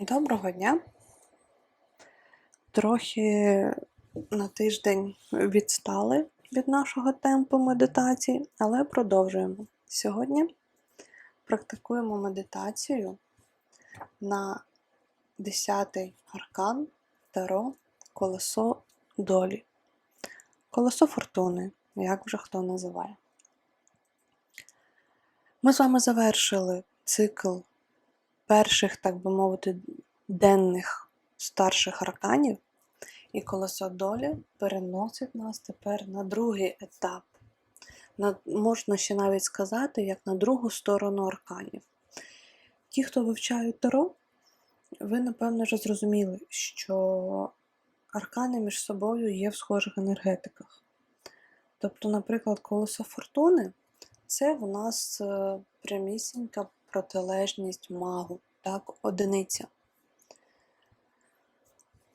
Доброго дня. Трохи на тиждень відстали від нашого темпу медитації, але продовжуємо. Сьогодні практикуємо медитацію на 10-й аркан Таро Колесо долі. Колесо фортуни, як вже хто називає. Ми з вами завершили цикл перших, так би мовити, денних старших арканів, і колесо долі переносить нас тепер на другий етап. На, можна ще навіть сказати, як на другу сторону арканів. Ті, хто вивчають Таро, ви, напевно, вже зрозуміли, що аркани між собою є в схожих енергетиках. Тобто, наприклад, колесо фортуни це в нас е, прямісінька протилежність магу, так, одиниця.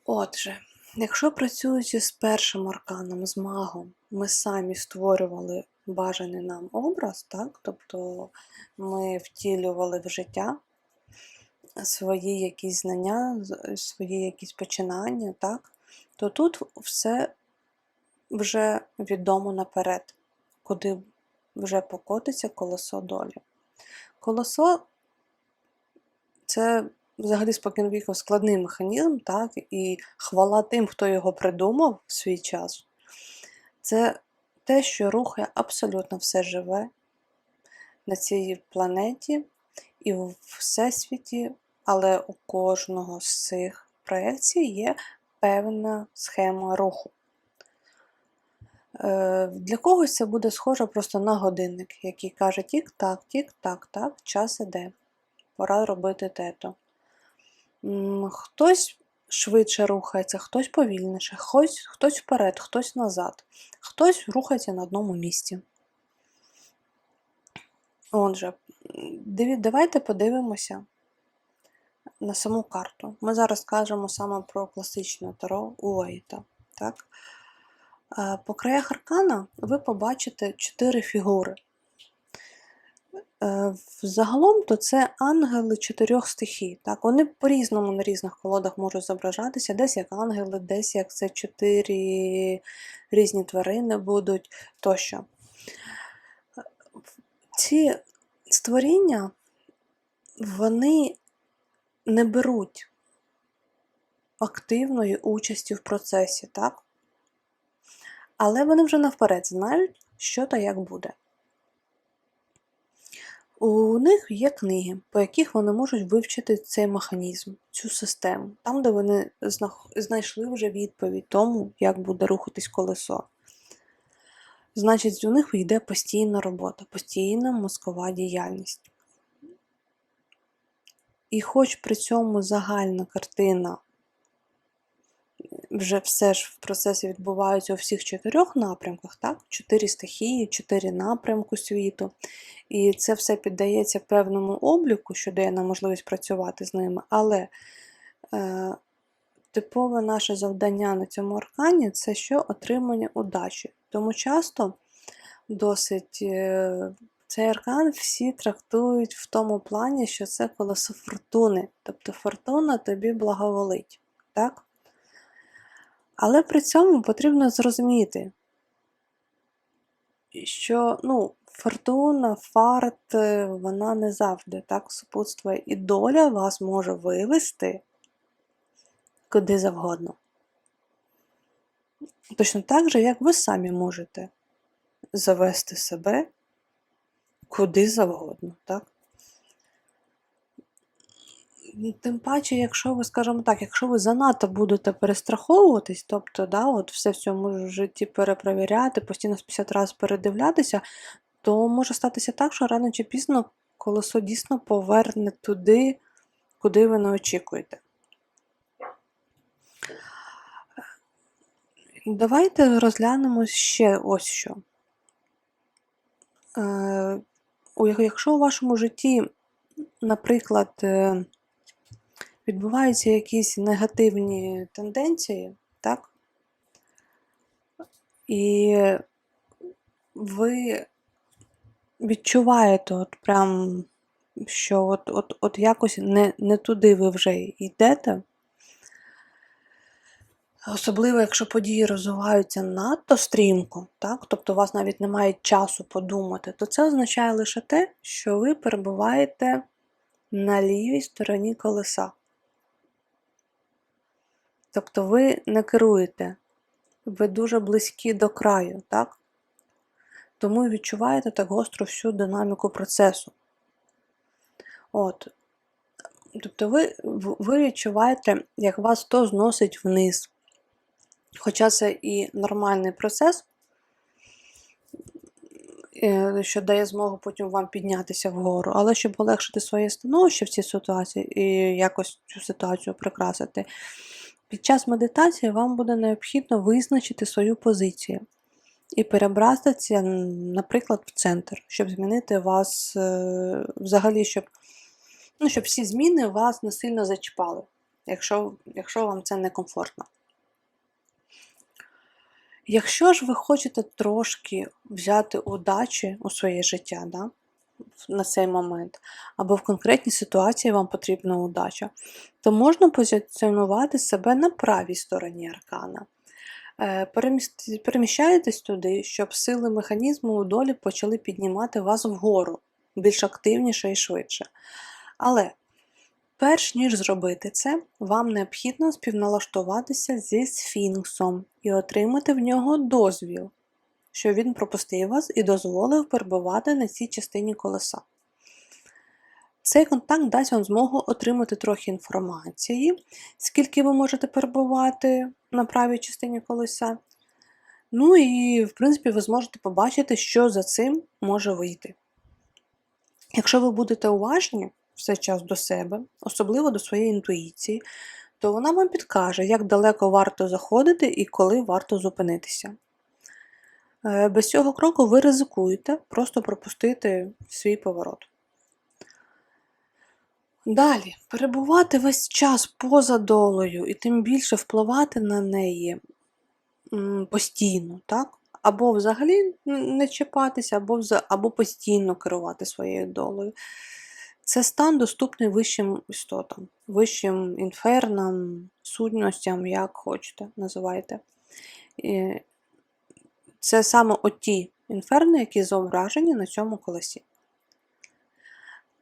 Отже, якщо працюючи з першим арканом, з магом, ми самі створювали бажаний нам образ, так, тобто ми втілювали в життя свої якісь знання, свої якісь починання, так, то тут все вже відомо наперед, куди вже покотиться колесо долі. Колесо це взагалі спокійновіко складний механізм, так, і хвала тим, хто його придумав в свій час. Це те, що рухає абсолютно все живе на цій планеті і в всесвіті, але у кожного з цих проєкцій є певна схема руху. Е, для когось це буде схоже просто на годинник, який каже тік-так, тік-так, так, час іде. Пора робити тето. Хтось швидше рухається, хтось повільніше, хтось, хтось вперед, хтось назад, хтось рухається на одному місці. Отже, давайте подивимося на саму карту. Ми зараз кажемо саме про класичне таро Уейта. Так? По краях аркана ви побачите чотири фігури. Е, Загалом то це ангели чотирьох стихій. Так? Вони по-різному на різних колодах можуть зображатися, десь як ангели, десь як це чотири різні тварини будуть тощо. Ці створіння вони не беруть активної участі в процесі, так? Але вони вже навперед знають, що та як буде. У них є книги, по яких вони можуть вивчити цей механізм, цю систему, там, де вони знайшли вже відповідь тому, як буде рухатись колесо. Значить, у них йде постійна робота, постійна мозкова діяльність. І хоч при цьому загальна картина вже все ж в процесі відбувається у всіх чотирьох напрямках, так? чотири стихії, чотири напрямку світу. І це все піддається певному обліку, що дає нам можливість працювати з ними. Але е, типове наше завдання на цьому аркані це що отримання удачі. Тому часто досить. Е, цей аркан всі трактують в тому плані, що це колесо фортуни. Тобто фортуна тобі благоволить. Так? Але при цьому потрібно зрозуміти, що ну, фортуна, фарт, е, вона не завжди так супутствує, і доля вас може вивести куди завгодно. Точно так же, як ви самі можете завести себе куди завгодно. так? Тим паче, якщо ви, скажімо так, якщо ви занадто будете перестраховуватись, тобто да, от все в цьому житті перепровіряти, постійно з 50 разів передивлятися, то може статися так, що рано чи пізно колесо дійсно поверне туди, куди ви не очікуєте. Давайте розглянемо ще ось що. Е, якщо у вашому житті, наприклад, е, відбуваються якісь негативні тенденції, так? І ви відчуваєте от прям що от, от, от якось не, не туди ви вже йдете. Особливо, якщо події розвиваються надто стрімко, так? тобто у вас навіть немає часу подумати, то це означає лише те, що ви перебуваєте на лівій стороні колеса. Тобто ви не керуєте, ви дуже близькі до краю, так? Тому відчуваєте так гостро всю динаміку процесу. От. Тобто ви, ви відчуваєте, як вас то зносить вниз. Хоча це і нормальний процес, е, що дає змогу потім вам піднятися вгору, але щоб полегшити своє становище в цій ситуації і якось цю ситуацію прикрасити, під час медитації вам буде необхідно визначити свою позицію і перебратися, наприклад, в центр, щоб змінити вас е, взагалі, щоб ну, щоб всі зміни вас не сильно зачіпали, якщо, якщо вам це некомфортно. Якщо ж ви хочете трошки взяти удачі у своє життя да, на цей момент, або в конкретній ситуації вам потрібна удача, то можна позиціонувати себе на правій стороні аркана. Е, переміщаєтесь туди, щоб сили механізму у долі почали піднімати вас вгору більш активніше і швидше. Але перш ніж зробити це, вам необхідно співналаштуватися зі сфінксом і отримати в нього дозвіл, що він пропустив вас і дозволив перебувати на цій частині колеса. Цей контакт дасть вам змогу отримати трохи інформації, скільки ви можете перебувати на правій частині колеса. Ну і, в принципі, ви зможете побачити, що за цим може вийти. Якщо ви будете уважні все час до себе, особливо до своєї інтуїції, то вона вам підкаже, як далеко варто заходити і коли варто зупинитися. Е, без цього кроку ви ризикуєте просто пропустити свій поворот. Далі, перебувати весь час поза долею і тим більше впливати на неї постійно, так? Або взагалі не чіпатися, або або постійно керувати своєю долею. Це стан доступний вищим істотам, вищим інфернам, сутностям, як хочете, називайте. Це саме оті інферни, які зображені на цьому колесі.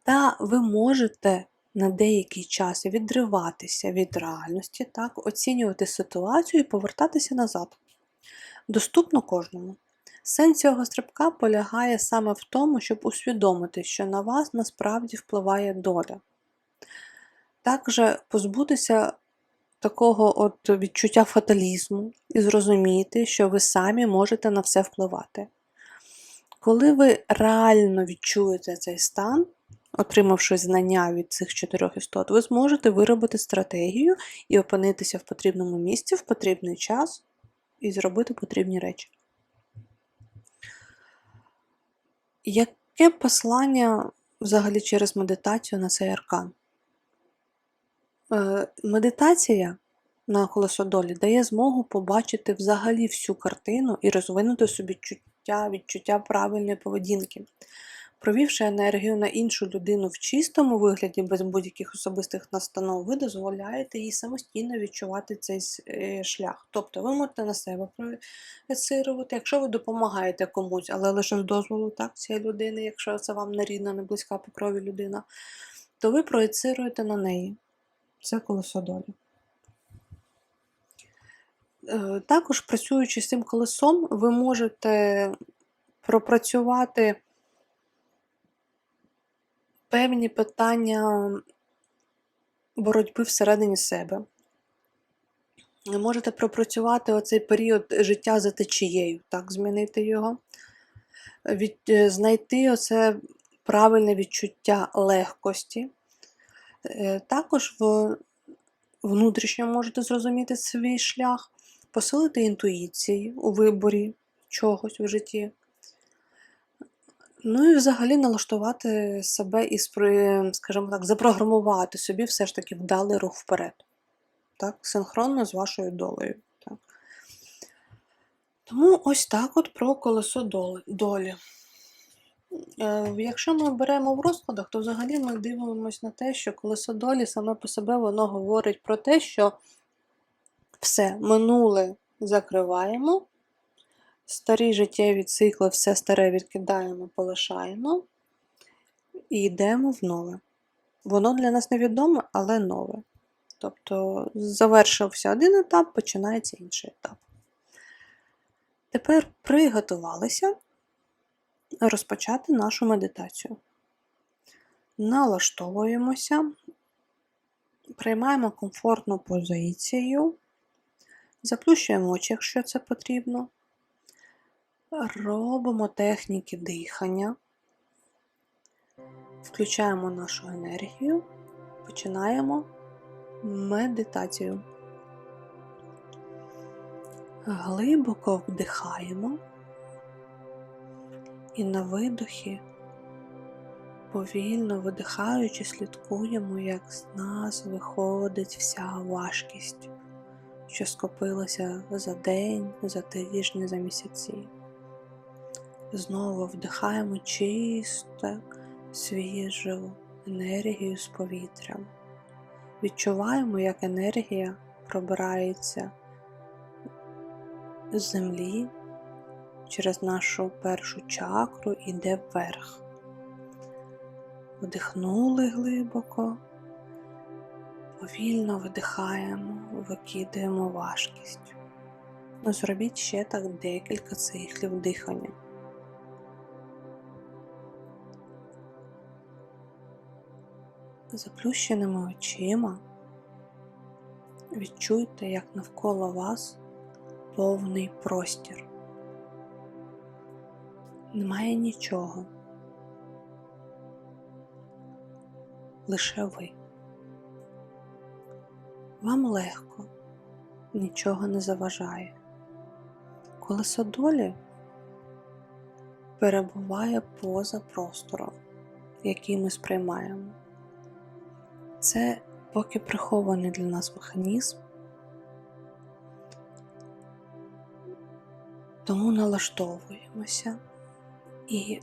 Та ви можете на деякий час відриватися від реальності, так, оцінювати ситуацію і повертатися назад. Доступно кожному. Сенс цього стрибка полягає саме в тому, щоб усвідомити, що на вас насправді впливає доля. Також позбутися такого от відчуття фаталізму і зрозуміти, що ви самі можете на все впливати. Коли ви реально відчуєте цей стан, отримавши знання від цих чотирьох істот, ви зможете виробити стратегію і опинитися в потрібному місці в потрібний час і зробити потрібні речі. Яке послання взагалі через медитацію на цей аркан? Е, медитація на колесо долі дає змогу побачити взагалі всю картину і розвинути собі чуття, відчуття правильної поведінки. Провівши енергію на іншу людину в чистому вигляді, без будь-яких особистих настанов, ви дозволяєте їй самостійно відчувати цей е, шлях. Тобто ви можете на себе проєцирувати, якщо ви допомагаєте комусь, але лише з дозволу так, цієї людини, якщо це вам не рідна, не близька по крові людина, то ви проєцируєте на неї. Це колесо долі. Е, також, працюючи з цим колесом, ви можете пропрацювати певні питання боротьби всередині себе. Можете пропрацювати оцей період життя за течією, так, змінити його, від, е, знайти оце правильне відчуття легкості. Е, також внутрішньо можете зрозуміти свій шлях, посилити інтуїції у виборі чогось в житті. Ну і взагалі налаштувати себе і, скажімо так, запрограмувати собі все ж таки вдалий рух вперед. Так? Синхронно з вашою долею. Так? Тому ось так от про колесо долі. Е, Якщо ми беремо в розкладах, то взагалі ми дивимося на те, що колесо долі саме по себе воно говорить про те, що все минуле закриваємо, старі життєві цикли, все старе відкидаємо, полишаємо і йдемо в нове. Воно для нас невідоме, але нове. Тобто завершився один етап, починається інший етап. Тепер приготувалися розпочати нашу медитацію. Налаштовуємося, приймаємо комфортну позицію, заплющуємо очі, якщо це потрібно. Робимо техніки дихання, включаємо нашу енергію, починаємо медитацію. Глибоко вдихаємо і на видохі, повільно видихаючи, слідкуємо, як з нас виходить вся важкість, що скопилася за день, за тижні, за місяці. Знову вдихаємо чисто, свіжу енергію з повітрям. Відчуваємо, як енергія пробирається з землі через нашу першу чакру іде вверх. Вдихнули глибоко, повільно видихаємо, викидаємо важкість. Зробіть ще так декілька циклів дихання. Заплющеними очима відчуйте, як навколо вас повний простір. Немає нічого. Лише ви. Вам легко, нічого не заважає. Колесо долі перебуває поза простором, який ми сприймаємо. Це поки прихований для нас механізм, тому налаштовуємося і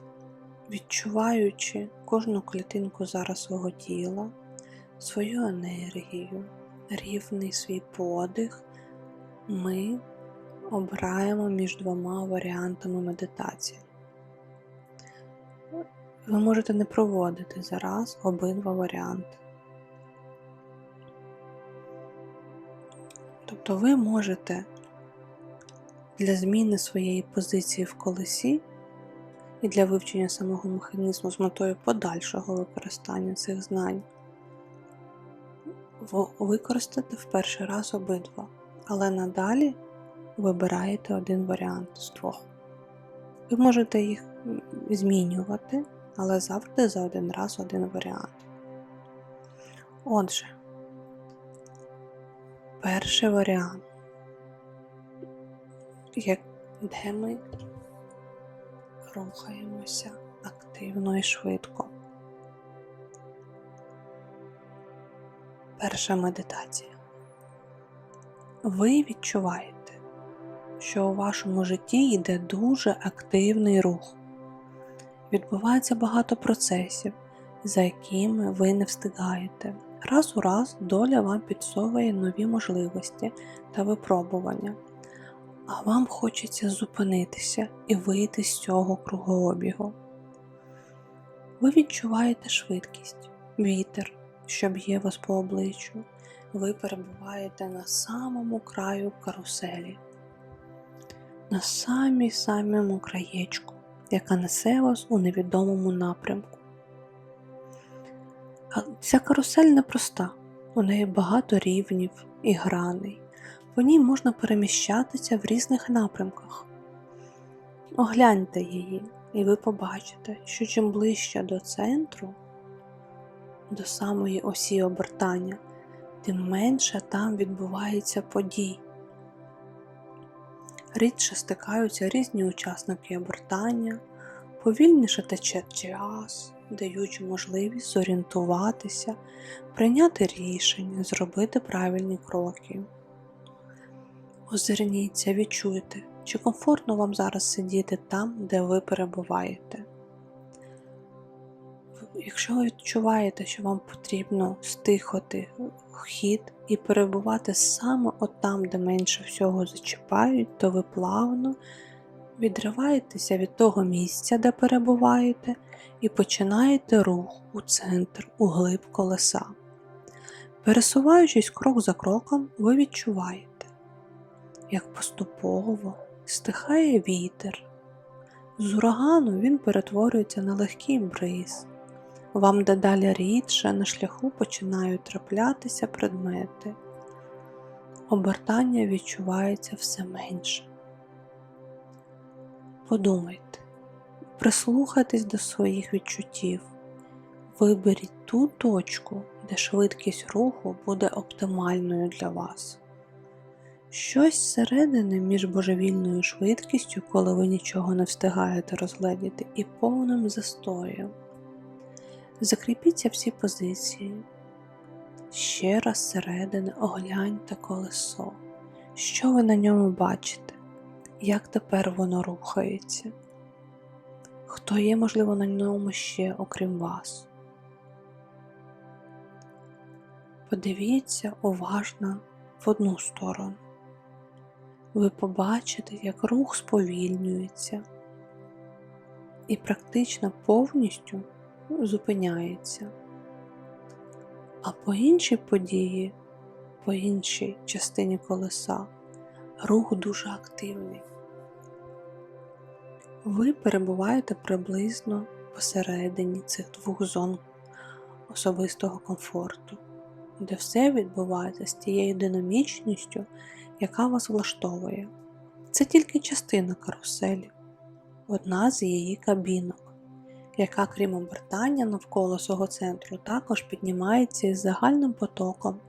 відчуваючи кожну клітинку зараз свого тіла, свою енергію, рівний свій подих, ми обираємо між двома варіантами медитації. Ви можете не проводити зараз обидва варіанти. Тобто ви можете для зміни своєї позиції в колесі і для вивчення самого механізму з метою подальшого використання цих знань використати в перший раз обидва, але надалі вибираєте один варіант з двох. Ви можете їх змінювати, але завжди за один раз один варіант. Отже, перший варіант, де ми рухаємося активно і швидко. Перша медитація. Ви відчуваєте, що у вашому житті йде дуже активний рух. Відбувається багато процесів, за якими ви не встигаєте. Раз у раз доля вам підсовує нові можливості та випробування а вам хочеться зупинитися і вийти з цього кругообігу. Ви відчуваєте швидкість, вітер, що б'є вас по обличчю, ви перебуваєте на самому краю каруселі, на самій самому краєчку, яка несе вас у невідомому напрямку. Ця карусель непроста, у неї багато рівнів і граней. По ній можна переміщатися в різних напрямках. Огляньте її, і ви побачите, що чим ближче до центру, до самої осі обертання, тим менше там відбувається подій. Рідше стикаються різні учасники обертання, повільніше тече час, даючи можливість зорієнтуватися, прийняти рішення, зробити правильні кроки. Озирніться, відчуйте, чи комфортно вам зараз сидіти там, де ви перебуваєте. якщо ви відчуваєте, що вам потрібно стихати хід і перебувати саме отам, де менше всього зачіпають, то ви плавно відриваєтеся від того місця, де перебуваєте, і починаєте рух у центр, у глиб колеса. Пересуваючись крок за кроком, ви відчуваєте, як поступово стихає вітер. З урагану він перетворюється на легкий бриз. Вам дедалі рідше на шляху починають траплятися предмети. Обертання відчувається все менше. Подумайте, прислухайтесь до своїх відчуттів, виберіть ту точку, де швидкість руху буде оптимальною для вас. Щось зсередини між божевільною швидкістю, коли ви нічого не встигаєте розгледіти, і повним застоєм. Закріпіться всі позиції. Ще раз зсередини огляньте колесо. Що ви на ньому бачите? Як тепер воно рухається? Хто є, можливо, на ньому ще, окрім вас? Подивіться уважно в одну сторону. Ви побачите, як рух сповільнюється і практично повністю зупиняється. А по іншій події, по іншій частині колеса, рух дуже активний. Ви перебуваєте приблизно посередині цих двох зон особистого комфорту, де все відбувається з тією динамічністю, яка вас влаштовує. Це тільки частина каруселі, одна з її кабінок, яка, крім обертання навколо свого центру, також піднімається із загальним потоком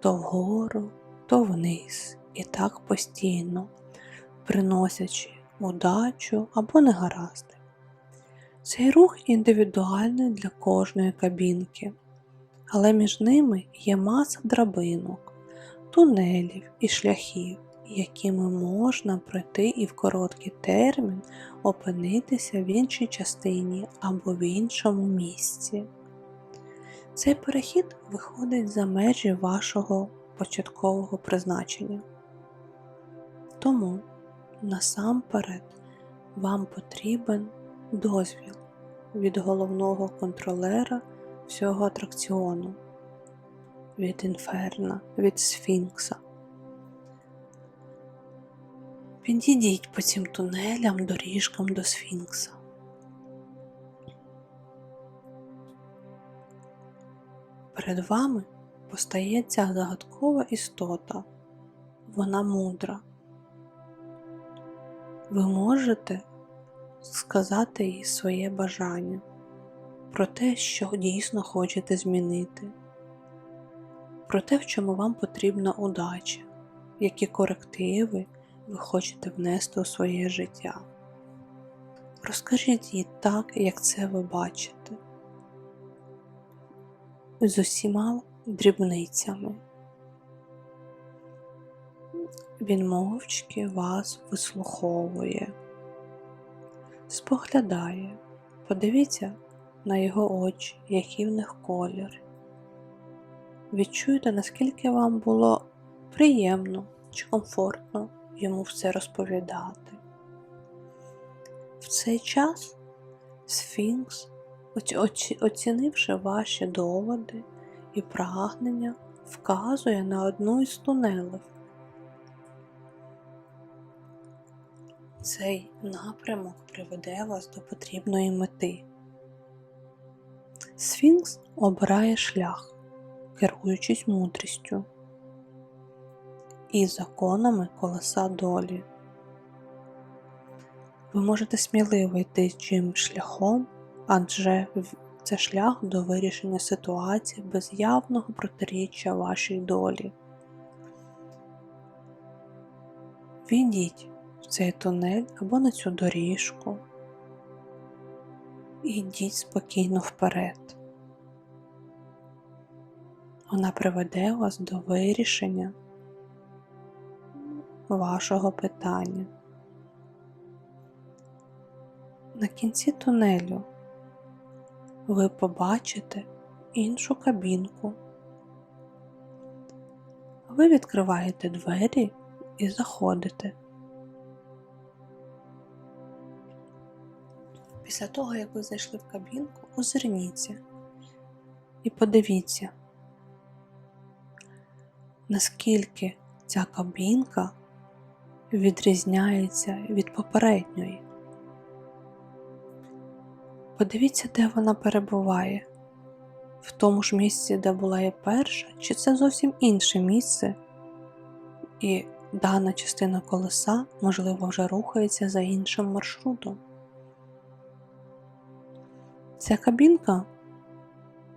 то вгору, то вниз, і так постійно, приносячи удачу або негаразди. Цей рух індивідуальний для кожної кабінки, але між ними є маса драбинок, тунелів і шляхів, якими можна пройти і в короткий термін опинитися в іншій частині або в іншому місці. Цей перехід виходить за межі вашого початкового призначення. Тому насамперед вам потрібен дозвіл від головного контролера всього атракціону, від інферна, від сфінкса. Підійдіть по цим тунелям доріжкам до сфінкса. Перед вами постає ця загадкова істота, вона мудра. Ви можете сказати їй своє бажання про те, що дійсно хочете змінити, про те, в чому вам потрібна удача, які корективи ви хочете внести у своє життя. Розкажіть їй так, як це ви бачите, з усіма дрібницями. Він мовчки вас вислуховує, споглядає, подивіться на його очі, який в них колір. Відчуйте, наскільки вам було приємно чи комфортно йому все розповідати. В цей час Сфінкс, оцінивши ваші доводи і прагнення, вказує на одну із тунелів. Цей напрямок приведе вас до потрібної мети. Сфінкс обирає шлях, керуючись мудрістю і законами колеса долі. Ви можете сміливо йти чим шляхом, адже це шлях до вирішення ситуації без явного протиріччя вашій долі. Війдіть в цей тунель або на цю доріжку і йдіть спокійно вперед. Вона приведе вас до вирішення вашого питання. На кінці тунелю ви побачите іншу кабінку. Ви відкриваєте двері і заходите. Після того, як ви зайшли в кабінку, озирніться і подивіться, наскільки ця кабінка відрізняється від попередньої. Подивіться, де вона перебуває, в тому ж місці, де була і перша, чи це зовсім інше місце, і дана частина колеса, можливо, вже рухається за іншим маршрутом. Ця кабінка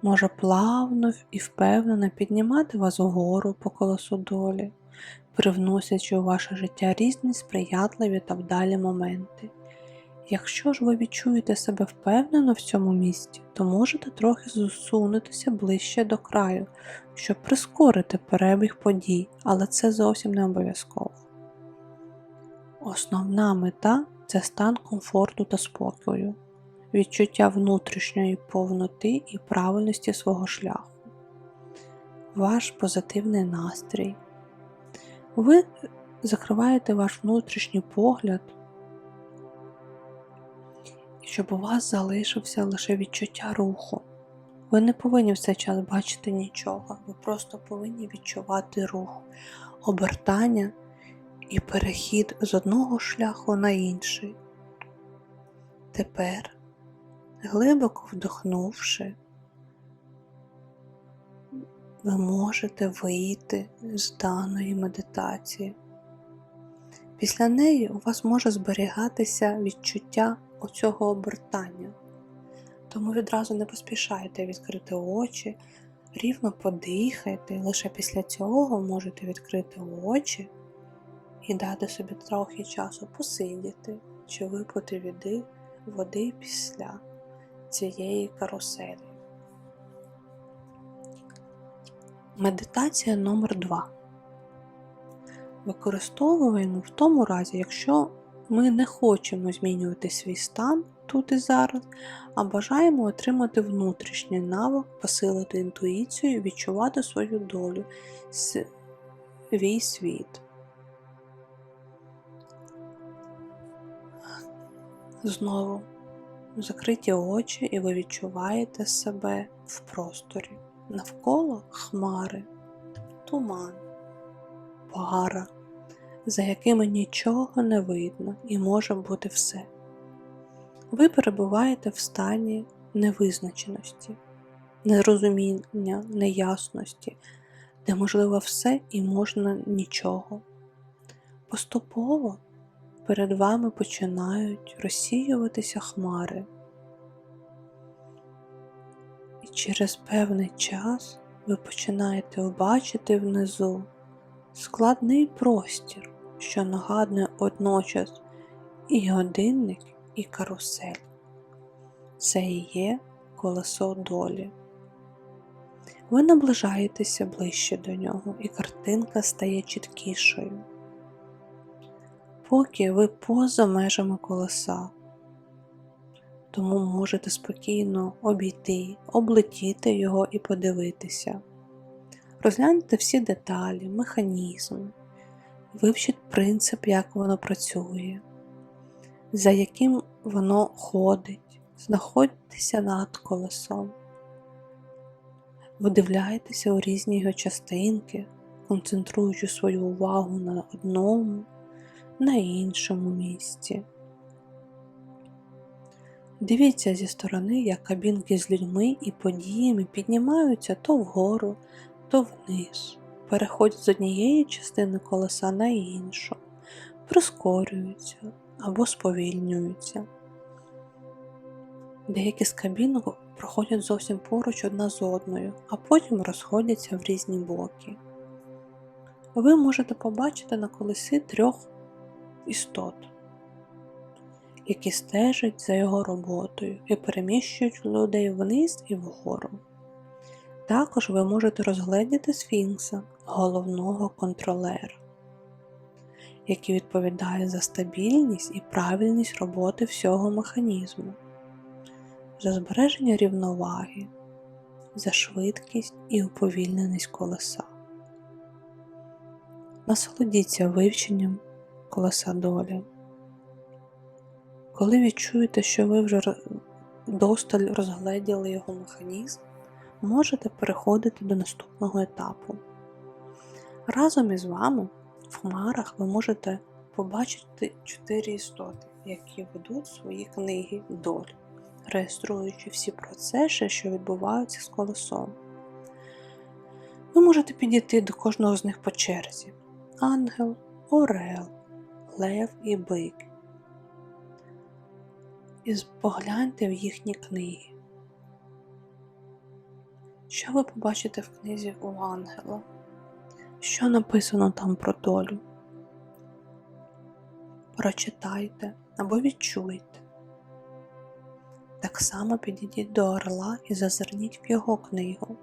може плавно і впевнено піднімати вас вгору по колесу долі, привносячи у ваше життя різні сприятливі та вдалі моменти. Якщо ж ви відчуєте себе впевнено в цьому місці, то можете трохи зсунутися ближче до краю, щоб прискорити перебіг подій, але це зовсім не обов'язково. Основна мета це стан комфорту та спокою, відчуття внутрішньої повноти і правильності свого шляху, ваш позитивний настрій. Ви закриваєте ваш внутрішній погляд щоб у вас залишився лише відчуття руху. Ви не повинні в цей час бачити нічого, ви просто повинні відчувати рух, обертання і перехід з одного шляху на інший. Тепер, глибоко вдохнувши, ви можете вийти з даної медитації. Після неї у вас може зберігатися відчуття оцього обертання. Тому відразу не поспішайте відкрити очі, рівно подихайте, лише після цього можете відкрити очі і дати собі трохи часу посидіти чи випити води, після цієї каруселі. Медитація номер 2 Використовуємо в тому разі, якщо ми не хочемо змінювати свій стан тут і зараз, а бажаємо отримати внутрішній навик, посилити інтуїцію відчувати свою долю, свій світ. Знову закриті очі, і ви відчуваєте себе в просторі. Навколо хмари, туман, пара за якими нічого не видно і може бути все. Ви перебуваєте в стані невизначеності, нерозуміння, неясності, де можливо все і можна нічого. Поступово перед вами починають розсіюватися хмари, і через певний час ви починаєте бачити внизу складний простір, що нагадує одночас і годинник, і карусель. Це і є колесо долі. Ви наближаєтеся ближче до нього, і картинка стає чіткішою. Поки ви поза межами колеса, тому можете спокійно обійти, облетіти його і подивитися. Розгляньте всі деталі, механізми, вивчіть принцип, як воно працює, за яким воно ходить, знаходьтеся над колесом, видивляйтеся у різні його частинки, концентруючи свою увагу на одному, на іншому місці. Дивіться зі сторони, як кабінки з людьми і подіями піднімаються то вгору, то вниз, переходять з однієї частини колеса на іншу, прискорюються або сповільнюються. Деякі з кабінок проходять зовсім поруч одна з одною, а потім розходяться в різні боки. Ви можете побачити на колесі трьох істот, які стежать за його роботою і переміщують людей вниз і вгору. Також ви можете розгледіти сфінкса, головного контролера, який відповідає за стабільність і правильність роботи всього механізму. за збереження рівноваги, за швидкість і уповільненість колеса. Насолодіться вивченням колеса долі. Коли відчуєте, що ви вже досталь розгледіли його механізм, можете переходити до наступного етапу. Разом із вами в хмарах ви можете побачити чотири істоти, які ведуть свої книги доль, реєструючи всі процеси, що відбуваються з колесом. Ви можете підійти до кожного з них по черзі: ангел, орел, лев і бик. І погляньте в їхні книги. Що ви побачите в книзі у ангела? Що написано там про долю? Прочитайте або відчуйте. Так само підійдіть до орла і зазирніть в його книгу,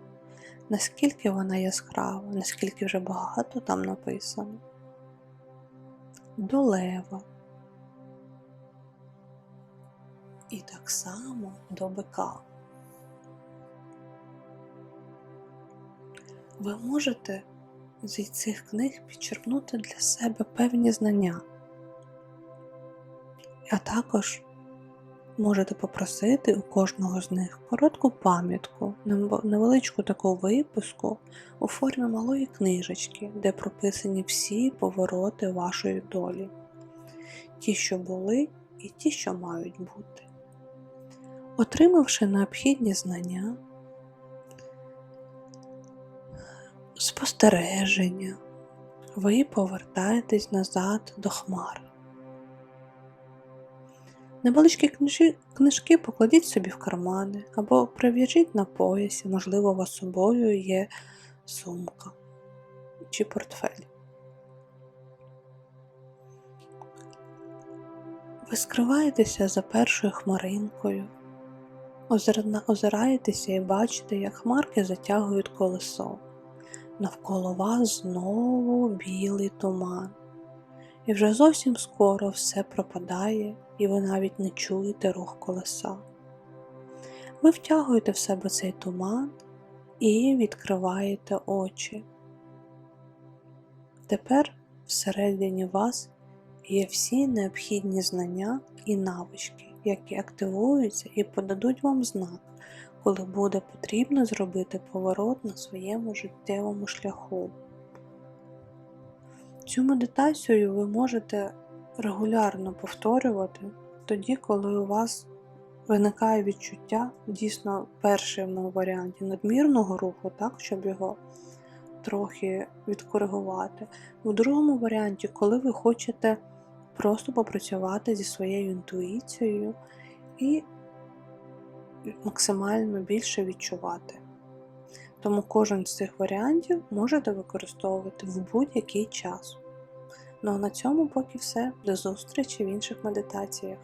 наскільки вона яскрава, наскільки вже багато там написано. До лева. І так само до бика. Ви можете з цих книг підчерпнути для себе певні знання, а також можете попросити у кожного з них коротку пам'ятку, невеличку таку виписку у формі малої книжечки, де прописані всі повороти вашої долі, ті, що були, і ті, що мають бути. Отримавши необхідні знання, спостереження, ви повертаєтесь назад до хмар. Невеличкі книжки покладіть собі в кармани або прив'яжіть на поясі, можливо, у вас собою є сумка чи портфель. Ви скриваєтеся за першою хмаринкою, озираєтеся і бачите, як хмарки затягують колесо. Навколо вас знову білий туман. І вже зовсім скоро все пропадає, і ви навіть не чуєте рух колеса. Ви втягуєте в себе цей туман і відкриваєте очі. Тепер всередині вас є всі необхідні знання і навички, які активуються і подадуть вам знак, коли буде потрібно зробити поворот на своєму життєвому шляху. Цю медитацію ви можете регулярно повторювати тоді, коли у вас виникає відчуття дійсно в першому варіанті надмірного руху, так, щоб його трохи відкоригувати. У другому варіанті, коли ви хочете просто попрацювати зі своєю інтуїцією і максимально більше відчувати. Тому кожен з цих варіантів можете використовувати в будь-який час. Ну а на цьому поки все. До зустрічі в інших медитаціях.